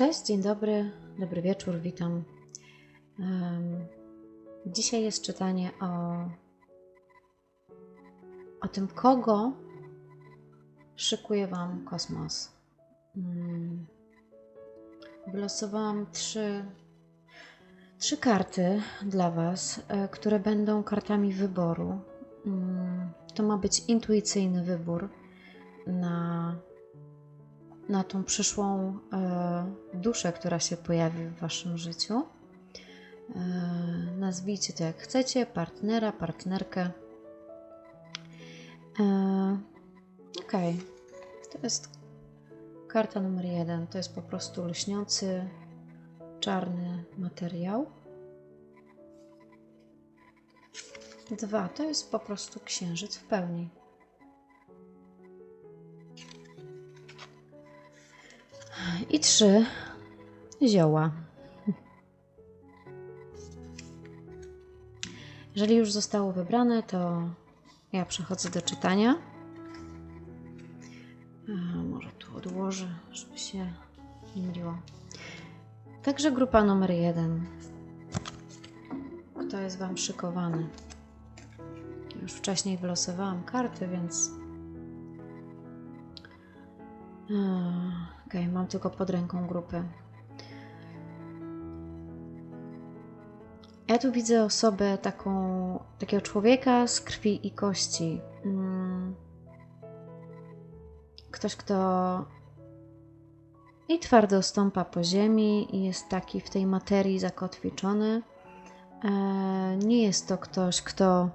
Cześć, dzień dobry, dobry wieczór, witam. Dzisiaj jest czytanie o, o tym, kogo szykuje Wam kosmos. Mm. Wylosowałam trzy, trzy karty dla Was, e, które będą kartami wyboru. Mm, To ma być intuicyjny wybór na na tą przyszłą e, duszę, która się pojawi w Waszym życiu. E, nazwijcie to jak chcecie, partnera, partnerkę. E, ok, to jest karta numer jeden. To jest po prostu lśniący, czarny materiał. Dwa, to jest po prostu księżyc w pełni. I trzy zioła. Jeżeli już zostało wybrane, to ja przechodzę do czytania. A, może tu odłożę, żeby się nie myliło. Także grupa numer jeden. Kto jest Wam szykowany? Już wcześniej wylosowałam karty, więc Okej, mam tylko pod ręką grupy. Ja tu widzę osobę taką, takiego człowieka z krwi i kości. Mm. Ktoś, kto i twardo stąpa po ziemi i jest taki w tej materii zakotwiczony. E, nie jest to ktoś, kto,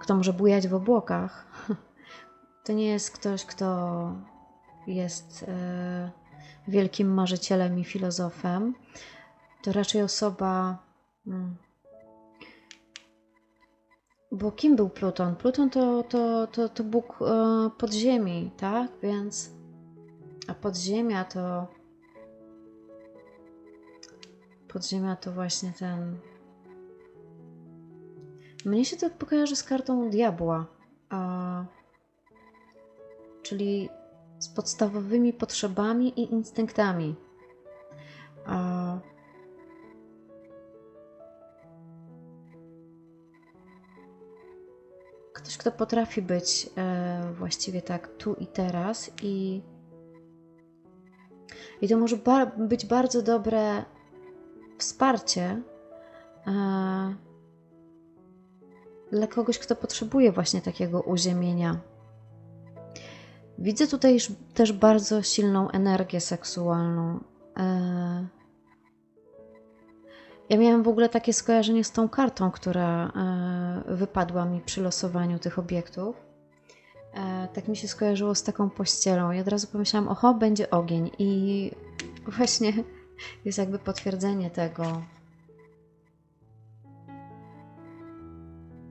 kto może bujać w obłokach. To nie jest ktoś, kto jest e, wielkim marzycielem i filozofem. To raczej osoba. Mm, bo kim był Pluton? Pluton to, to, to, to Bóg e, podziemi, tak? Więc. A podziemia to. Podziemia to właśnie ten. Mnie się to kojarzy z kartą diabła. A czyli z podstawowymi potrzebami i instynktami. Ktoś, kto potrafi być e, właściwie tak tu i teraz, i, i to może być bardzo dobre wsparcie e, dla kogoś, kto potrzebuje właśnie takiego uziemienia Widzę tutaj też bardzo silną energię seksualną. E, ja miałam w ogóle takie skojarzenie z tą kartą, która e, wypadła mi przy losowaniu tych obiektów. E, tak mi się skojarzyło z taką pościelą i od razu pomyślałam, oho, będzie ogień. I właśnie jest jakby potwierdzenie tego.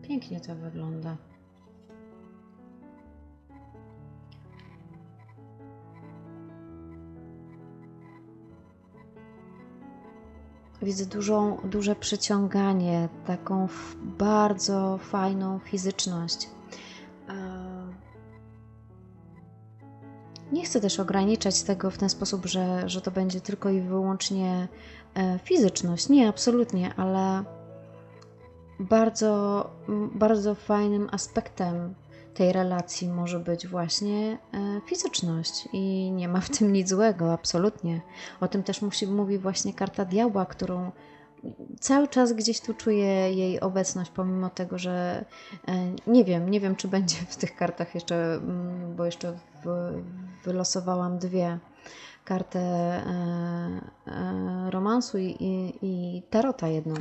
Pięknie to wygląda. Widzę dużą, duże przyciąganie, taką bardzo fajną fizyczność. Nie chcę też ograniczać tego w ten sposób, że, że to będzie tylko i wyłącznie e, fizyczność. Nie, absolutnie, ale bardzo, bardzo fajnym aspektem tej relacji może być właśnie e, fizyczność i nie ma w tym nic złego, absolutnie. O tym też musi, mówi właśnie karta diabła, którą cały czas gdzieś tu czuję jej obecność, pomimo tego, że e, nie wiem, nie wiem, czy będzie w tych kartach jeszcze, mm, bo jeszcze wylosowałam dwie kartę e, romansu i, i, i tarota jedną.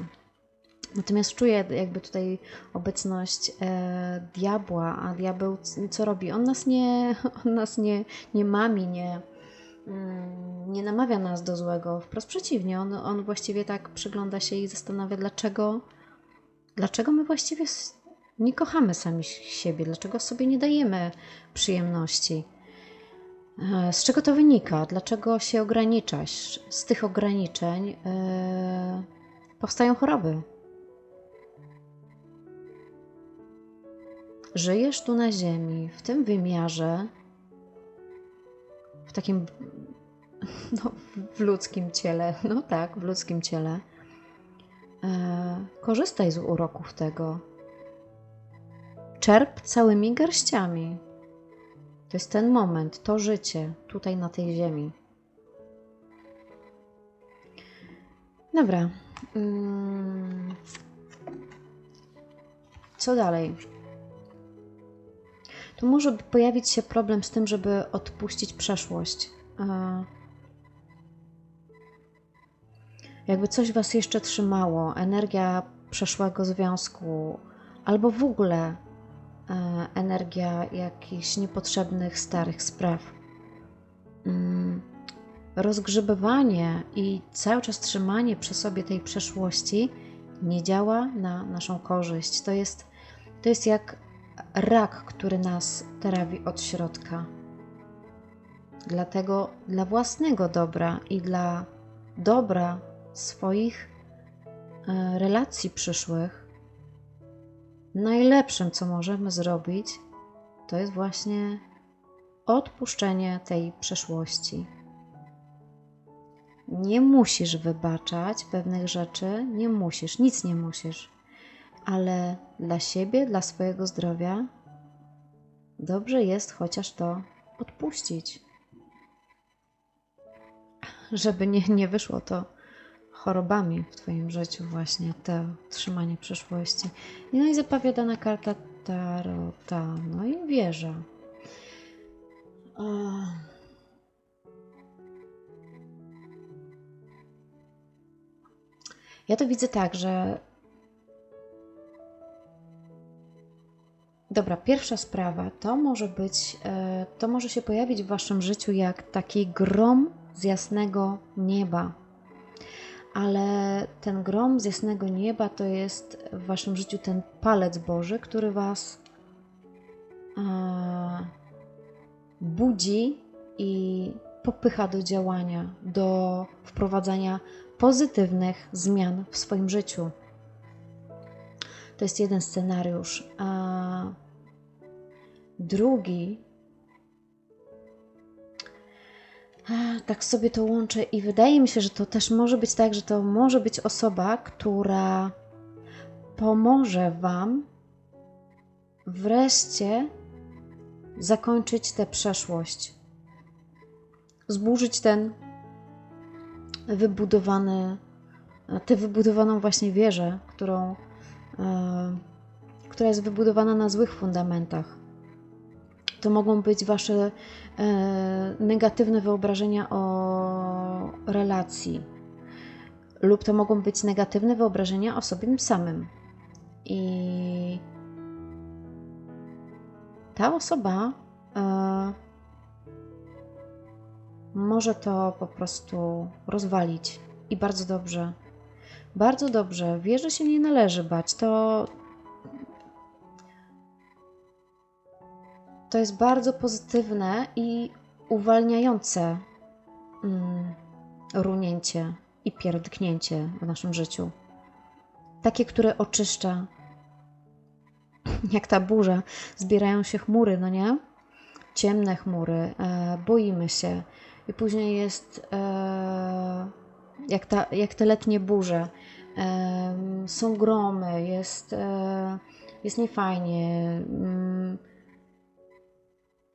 Natomiast czuję jakby tutaj obecność e, diabła, a diabeł co robi? On nas nie, on nas nie, nie mami, nie, mm, nie namawia nas do złego. Wprost przeciwnie, on, on właściwie tak przygląda się i zastanawia, dlaczego, dlaczego my właściwie nie kochamy sami siebie, dlaczego sobie nie dajemy przyjemności. E, z czego to wynika? Dlaczego się ograniczasz? Z tych ograniczeń e, powstają choroby. Żyjesz tu na Ziemi, w tym wymiarze, w takim no, w ludzkim ciele, no tak, w ludzkim ciele. E, korzystaj z uroków tego. Czerp całymi garściami. To jest ten moment, to życie tutaj na tej ziemi. Dobra. Mm. Co dalej? Tu może pojawić się problem z tym, żeby odpuścić przeszłość. E, Jakby coś Was jeszcze trzymało, energia przeszłego związku, albo w ogóle e, energia jakichś niepotrzebnych, starych spraw. Mm, Rozgrzebywanie i cały czas trzymanie przy sobie tej przeszłości nie działa na naszą korzyść. To jest, to jest jak rak, który nas trawi od środka. Dlatego dla własnego dobra i dla dobra swoich e, relacji przyszłych, najlepszym, co możemy zrobić, to jest właśnie odpuszczenie tej przeszłości. Nie musisz wybaczać pewnych rzeczy, nie musisz, nic nie musisz, ale dla siebie, dla swojego zdrowia dobrze jest chociaż to odpuścić. Żeby nie, nie wyszło to chorobami w Twoim życiu, właśnie to trzymanie przeszłości. No i zapowiadana karta Tarota, no i wieża. O. Ja to widzę tak, że. Dobra, pierwsza sprawa to może być, e, to może się pojawić w Waszym życiu jak taki grom z jasnego nieba. Ale ten grom z jasnego nieba to jest w Waszym życiu ten palec Boży, który Was e, budzi i popycha do działania, do wprowadzania pozytywnych zmian w swoim życiu. To jest jeden scenariusz. A drugi, a, tak sobie to łączę, i wydaje mi się, że to też może być tak, że to może być osoba, która pomoże Wam wreszcie zakończyć tę przeszłość, zburzyć ten wybudowany, tę wybudowaną właśnie wieżę, którą, która jest wybudowana na złych fundamentach. To mogą być Wasze e, negatywne wyobrażenia o relacji, lub to mogą być negatywne wyobrażenia o sobie samym. I ta osoba e, może to po prostu rozwalić. I bardzo dobrze. Bardzo dobrze. Wieży się nie należy bać. To. To jest bardzo pozytywne i uwalniające mm, runięcie i pierdknięcie w naszym życiu. Takie, które oczyszcza. Jak ta burza, zbierają się chmury, no nie? Ciemne chmury, e, boimy się, i później jest e, jak, ta, jak te letnie burze. Są gromy, jest, e, jest niefajnie. Mm.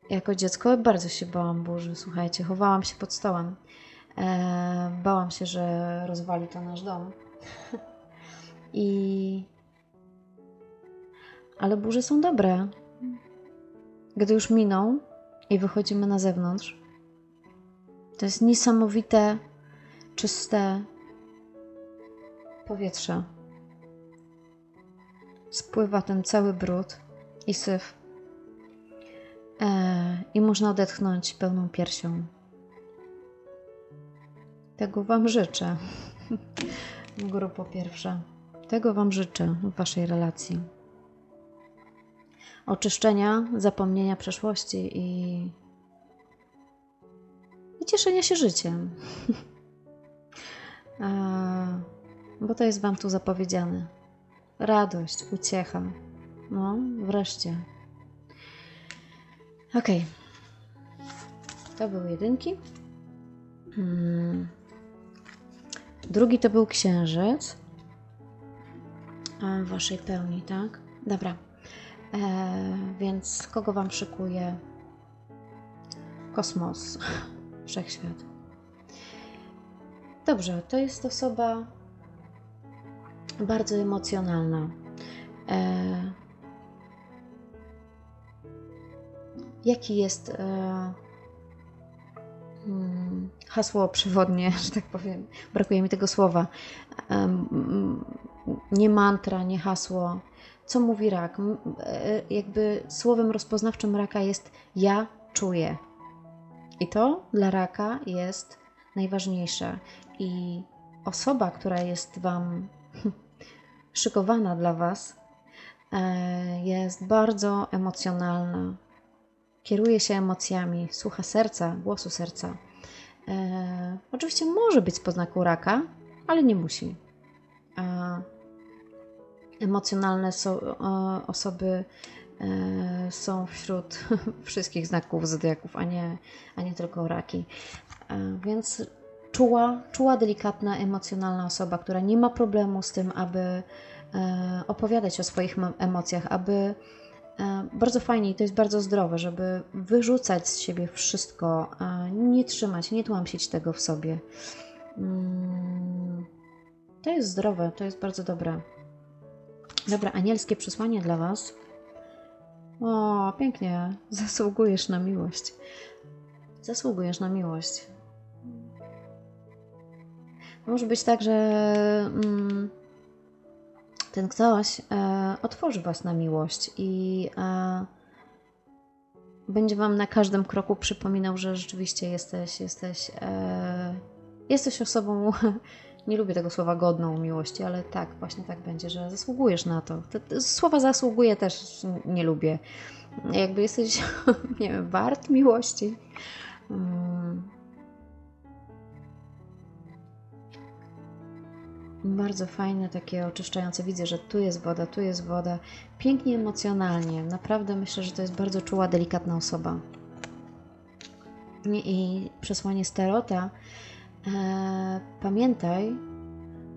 Jako dziecko bardzo się bałam burzy, słuchajcie, chowałam się pod stołem. E, bałam się, że rozwali to nasz dom. I... Ale burze są dobre. Gdy już miną i wychodzimy na zewnątrz, to jest niesamowite, czyste powietrze. Spływa ten cały brud i syf. E, I można odetchnąć pełną piersią. Tego Wam życzę. Grupo pierwsza. Tego Wam życzę w Waszej relacji. Oczyszczenia, zapomnienia przeszłości i i cieszenia się życiem. bo to jest Wam tu zapowiedziane. Radość, uciecha. No, wreszcie. Ok. To były jedynki. Mm. Drugi to był księżyc. W waszej pełni, tak? Dobra. E, więc kogo wam szykuje? Kosmos, wszechświat. Dobrze, to jest osoba bardzo emocjonalna. E, jaki jest e, hmm, hasło przewodnie, że tak powiem? Brakuje mi tego słowa. E, nie mantra, nie hasło. Co mówi rak? E, jakby słowem rozpoznawczym raka jest ja czuję. I to dla raka jest najważniejsze. I osoba, która jest Wam szykowana dla Was, e, jest bardzo emocjonalna. Kieruje się emocjami, słucha serca, głosu serca. E, oczywiście może być z poznaku raka, ale nie musi. Emocjonalne so, osoby e, są wśród wszystkich znaków zodiaków, a nie, a nie tylko raki. Więc czuła, czuła, delikatna, emocjonalna osoba, która nie ma problemu z tym, aby e, opowiadać o swoich emocjach, aby e, bardzo fajnie i to jest bardzo zdrowe, żeby wyrzucać z siebie wszystko, nie trzymać, nie tłamsić tego w sobie. Mm, to jest zdrowe, to jest bardzo dobre. Dobra, anielskie przesłanie dla Was. O, pięknie. Zasługujesz na miłość. Zasługujesz na miłość. Może być tak, że mm, ten ktoś e, otworzy Was na miłość i e, będzie Wam na każdym kroku przypominał, że rzeczywiście jesteś, jesteś, e, jesteś osobą, nie lubię tego słowa godną miłości, ale tak, właśnie tak będzie, że zasługujesz na to. Te, te słowa zasługuje też nie lubię. Jakby jesteś, nie wiem, wart miłości. Hmm Bardzo fajne, takie oczyszczające. Widzę, że tu jest woda, tu jest woda. Pięknie emocjonalnie. Naprawdę myślę, że to jest bardzo czuła, delikatna osoba. I przesłanie starota. E, pamiętaj,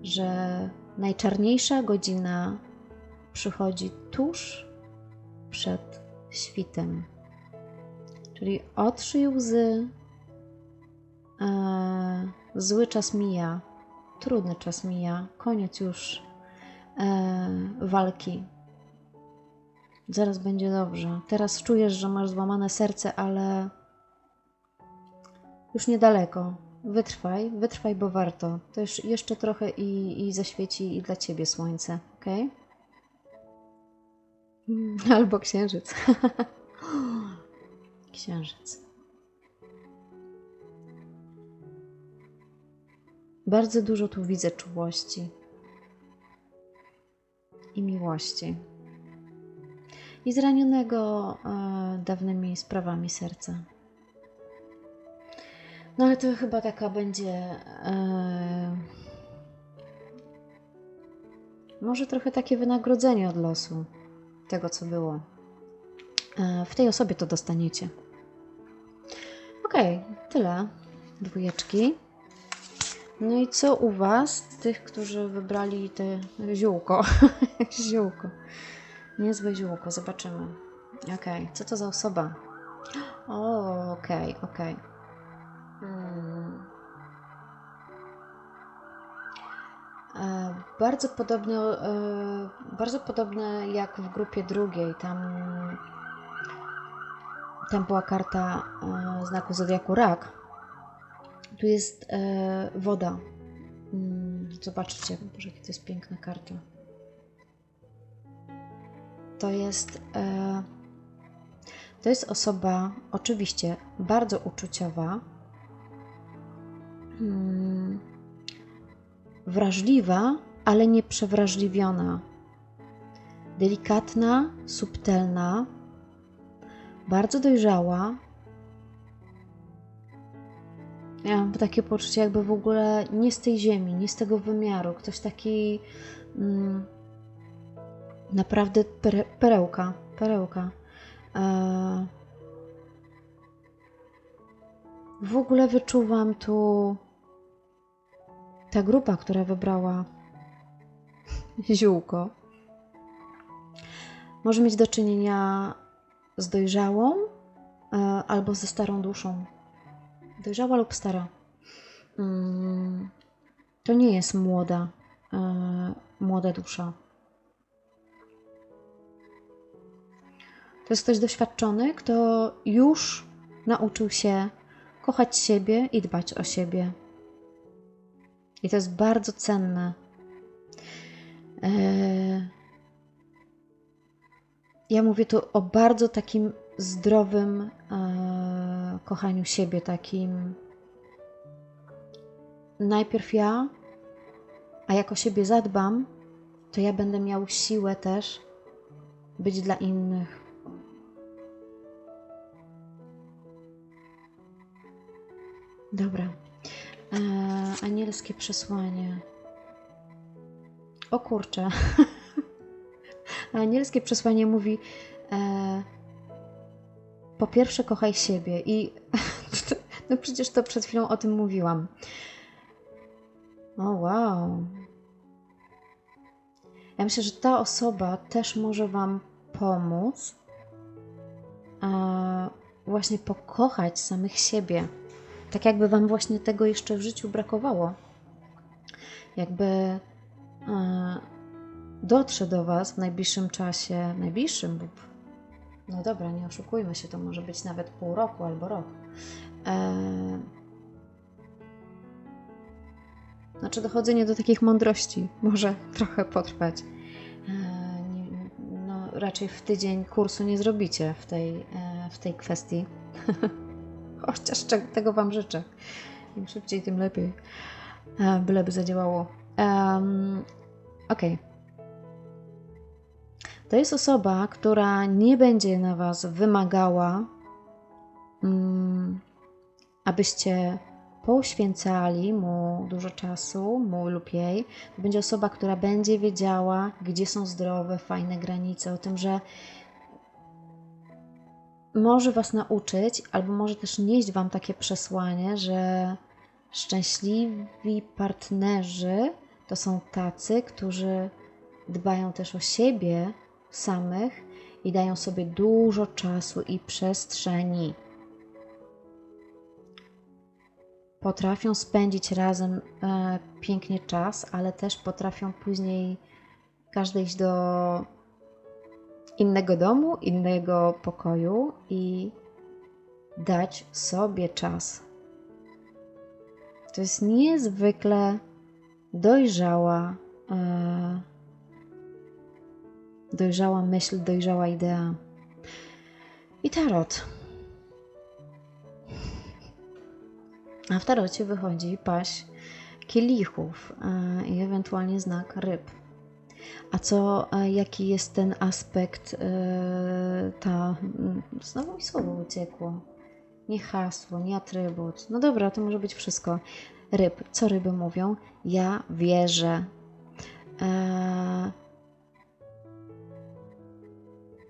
że najczarniejsza godzina przychodzi tuż przed świtem. Czyli otrzyj łzy, e, zły czas mija, trudny czas mija, koniec już e, walki. Zaraz będzie dobrze. Teraz czujesz, że masz złamane serce, ale już niedaleko. Wytrwaj, wytrwaj, bo warto. To już jeszcze trochę i, i zaświeci i dla ciebie słońce, ok? Albo księżyc. księżyc. Bardzo dużo tu widzę czułości i miłości. I zranionego e, dawnymi sprawami serca. No ale to chyba taka będzie. E, może trochę takie wynagrodzenie od losu tego, co było. E, w tej osobie to dostaniecie. Okej, okay, tyle. Dwójeczki. No i co u Was, tych, którzy wybrali te ziółko? ziółko. Niezłe ziółko, zobaczymy. Okej, okay. co to za osoba? O, okej, okay, okej. Okay. Hmm. E, bardzo podobne, e, bardzo podobne jak w grupie drugiej. Tam, tam była karta e, znaku zodiaku rak tu jest e, woda. Mm, zobaczcie, Boże, jaka to jest piękna karta. To jest, e, to jest osoba oczywiście bardzo uczuciowa, mm, wrażliwa, ale nie przewrażliwiona. Delikatna, subtelna, bardzo dojrzała, Ja mam takie poczucie, jakby w ogóle nie z tej ziemi, nie z tego wymiaru. Ktoś taki mm, naprawdę pere, perełka, perełka. E, W ogóle wyczuwam tu ta grupa, która wybrała ziółko, może mieć do czynienia z dojrzałą e, albo ze starą duszą. Dojrzała lub stara. Mm, To nie jest młoda, e, młoda dusza. To jest ktoś doświadczony, kto już nauczył się kochać siebie i dbać o siebie. I to jest bardzo cenne. Eee, Ja mówię tu o bardzo takim zdrowym e, kochaniu siebie, takim najpierw ja, a jak o siebie zadbam, to ja będę miał siłę też być dla innych. Dobra. E, anielskie przesłanie. O kurczę. Anielskie przesłanie mówi: e, Po pierwsze, kochaj siebie. I no przecież to przed chwilą o tym mówiłam. O wow. Ja myślę, że ta osoba też może Wam pomóc e, właśnie pokochać samych siebie. Tak jakby Wam właśnie tego jeszcze w życiu brakowało. Jakby dotrze do Was w najbliższym czasie, najbliższym lub no dobra, nie oszukujmy się, to może być nawet pół roku albo rok. E, znaczy, dochodzenie do takich mądrości może trochę potrwać. E, no, raczej w tydzień kursu nie zrobicie w tej, e, w tej kwestii. Chociaż tego Wam życzę. Im szybciej, tym lepiej. E, byleby zadziałało. Um, Okej. To jest osoba, która nie będzie na Was wymagała, mm, abyście poświęcali mu dużo czasu, mu lub jej. To będzie osoba, która będzie wiedziała, gdzie są zdrowe, fajne granice, o tym, że może Was nauczyć, albo może też nieść Wam takie przesłanie, że szczęśliwi partnerzy to są tacy, którzy dbają też o siebie samych i dają sobie dużo czasu i przestrzeni. Potrafią spędzić razem e, pięknie czas, ale też potrafią później każdy iść do innego domu, innego pokoju i dać sobie czas. To jest niezwykle dojrzała, e, dojrzała myśl, dojrzała idea. I tarot. A w tarocie wychodzi paść kielichów e, i ewentualnie znak ryb. A co, e, jaki jest ten aspekt, e, ta, mm, znowu mi słowo uciekło, nie hasło, nie atrybut, no dobra, to może być wszystko. Ryb, co ryby mówią? Ja wierzę.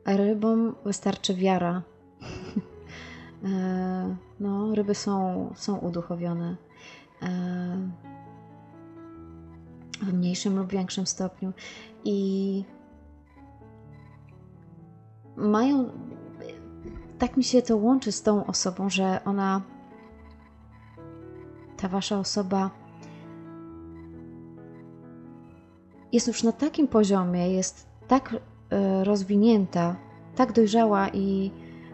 Rybom wystarczy wiara. E, no, ryby są, są uduchowione. E, w mniejszym lub większym stopniu. I mają. Tak mi się to łączy z tą osobą, że ona, ta wasza osoba, jest już na takim poziomie, jest tak rozwinięta, tak dojrzała i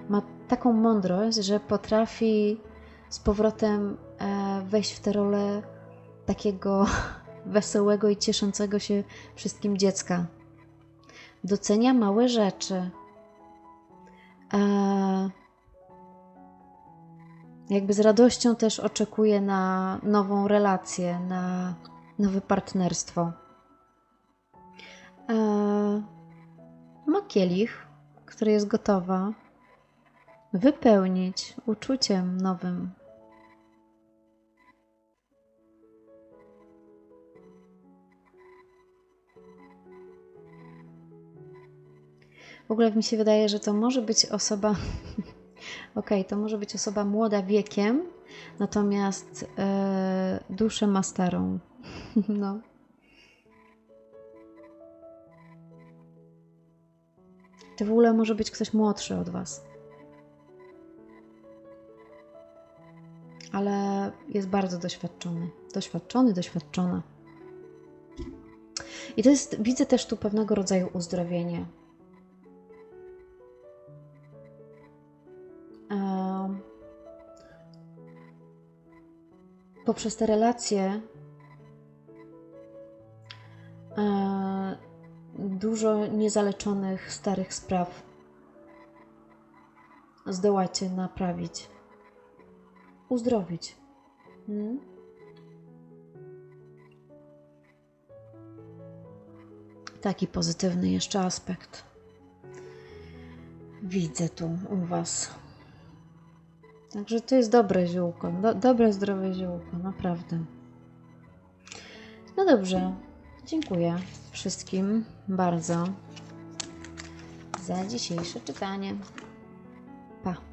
ma taką mądrość, że potrafi z powrotem e, wejść w tę rolę takiego wesołego i cieszącego się wszystkim dziecka. Docenia małe rzeczy. E, jakby z radością też oczekuje na nową relację, na nowe partnerstwo. Ma kielich, który jest gotowa wypełnić uczuciem nowym. W ogóle mi się wydaje, że to może być osoba. Okej, to może być osoba młoda wiekiem, natomiast e, duszę ma starą. No. To w ogóle może być ktoś młodszy od Was. Ale jest bardzo doświadczony. Doświadczony, doświadczona. I to jest, widzę też tu pewnego rodzaju uzdrowienie. Em, poprzez te relacje e, dużo niezaleczonych starych spraw zdołacie naprawić, uzdrowić. Mm? Taki pozytywny jeszcze aspekt. Widzę tu u Was. Także to jest dobre ziółko. Do, dobre, zdrowe ziółko, naprawdę. No dobrze. Dziękuję wszystkim bardzo za dzisiejsze czytanie. Pa.